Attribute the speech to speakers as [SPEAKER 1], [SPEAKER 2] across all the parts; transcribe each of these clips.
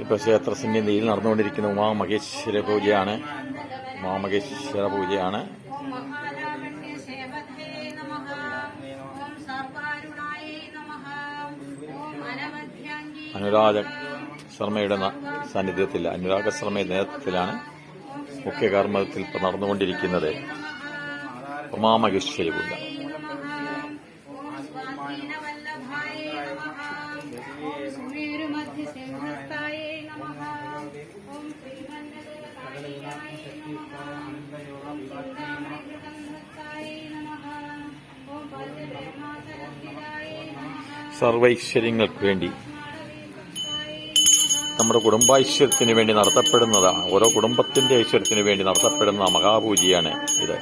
[SPEAKER 1] ഇപ്പൊ ക്ഷേത്ര നീരിൽ നടന്നുകൊണ്ടിരിക്കുന്ന ഉമാമഹേശ്വര പൂജയാണ് ഉമാമഹേശ്വര പൂജയാണ് അനുരാജ ശർമ്മയുടെ സാന്നിധ്യത്തിൽ അനുരാഗ ശർമ്മയുടെ നേതൃത്വത്തിലാണ് മുഖ്യ കർമ്മത്തിൽ ഇപ്പോൾ നടന്നുകൊണ്ടിരിക്കുന്നത് ഉമാമഹേശ്വരി പൂജ
[SPEAKER 2] ഓം
[SPEAKER 1] സർവൈശ്വര്യങ്ങൾക്ക് വേണ്ടി. നമ്മുടെ കുടുംബൈശ്വര്യത്തിന് വേണ്ടി നടത്തപ്പെടുന്നതാണ് ഓരോ കുടുംബത്തിന്റെ ഐശ്വര്യത്തിന് വേണ്ടി നടത്തപ്പെടുന്ന മഹാപൂജയാണ് ഇത്.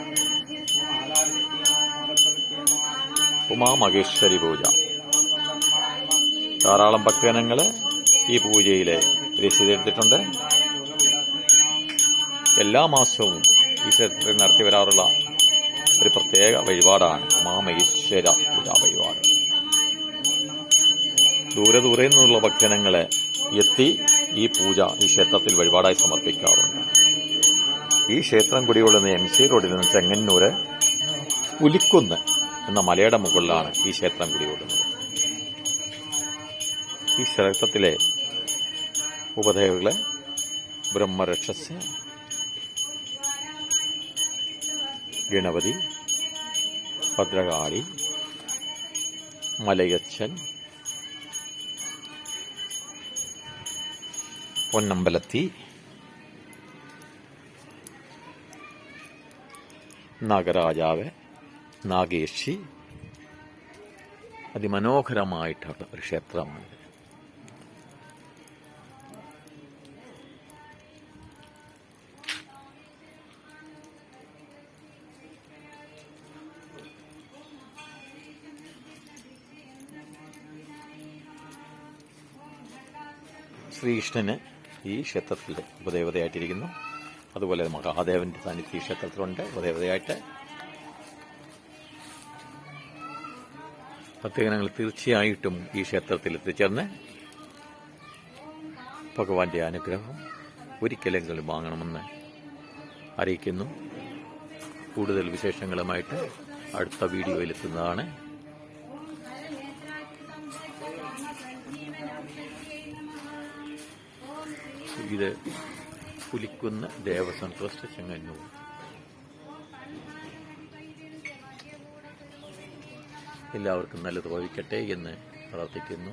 [SPEAKER 1] ഉമാമഹേശ്വരി പൂജ. ധാരാളം ഭക്തജനങ്ങൾ ഈ പൂജയിൽ രസീതെടുത്തിട്ടുണ്ട് എല്ലാ മാസവും ഈ ക്ഷേത്രത്തിൽ നടത്തി വരാറുള്ള ഒരു പ്രത്യേക വഴിപാടാണ് ഉമാമഹേശ്വര പൂജാ വഴിപാട്. ദൂരെ ദൂരെ നിന്നുള്ള ഭക്തജനങ്ങളെ എത്തി ഈ പൂജ ഈ ക്ഷേത്രത്തിൽ വഴിപാടായി സമർപ്പിക്കാറുണ്ട്. ഈ ക്ഷേത്രം കുടികൊള്ളുന്ന എം സി റോഡിൽ നിന്ന് ചെങ്ങന്നൂര് പുലിക്കുന്ന് എന്ന മലയുടെ മുകളിലാണ് ഈ ക്ഷേത്രം കുടികൊള്ളുന്നത്. ഈ ക്ഷേത്രത്തിലെ ഉപദേവകളെ ബ്രഹ്മരക്ഷസ് ഗണപതി ഭദ്രകാളി മലയച്ചൻ പൊന്നമ്പലത്തി നാഗരാജാവ് നാഗേശി. അതിമനോഹരമായിട്ടുള്ള ഒരു ക്ഷേത്രമാണ് ശ്രീകൃഷ്ണന് ഈ ക്ഷേത്രത്തിൽ ഉപദേവതയായിട്ടിരിക്കുന്നു. അതുപോലെ മഹാദേവന്റെ സാന്നിധ്യം ഈ ക്ഷേത്രത്തിലുണ്ട്. ഉപദേവതയായിട്ട് ഭക്തജനങ്ങൾ തീർച്ചയായിട്ടും ഈ ക്ഷേത്രത്തിൽ എത്തിച്ചേർന്ന് ഭഗവാന്റെ അനുഗ്രഹം ഒരിക്കലെങ്കിലും വാങ്ങണമെന്ന് അറിയിക്കുന്നു. കൂടുതൽ വിശേഷങ്ങളുമായിട്ട് അടുത്ത വീഡിയോയിൽ എത്തുന്നതാണ്. ഇത് പുലിക്കുന്ന ദേവസ്വം ട്രസ്റ്റ് ചെങ്ങന്നൂർ. എല്ലാവർക്കും നല്ലത് ഭവിക്കട്ടെ എന്ന് പ്രാർത്ഥിക്കുന്നു.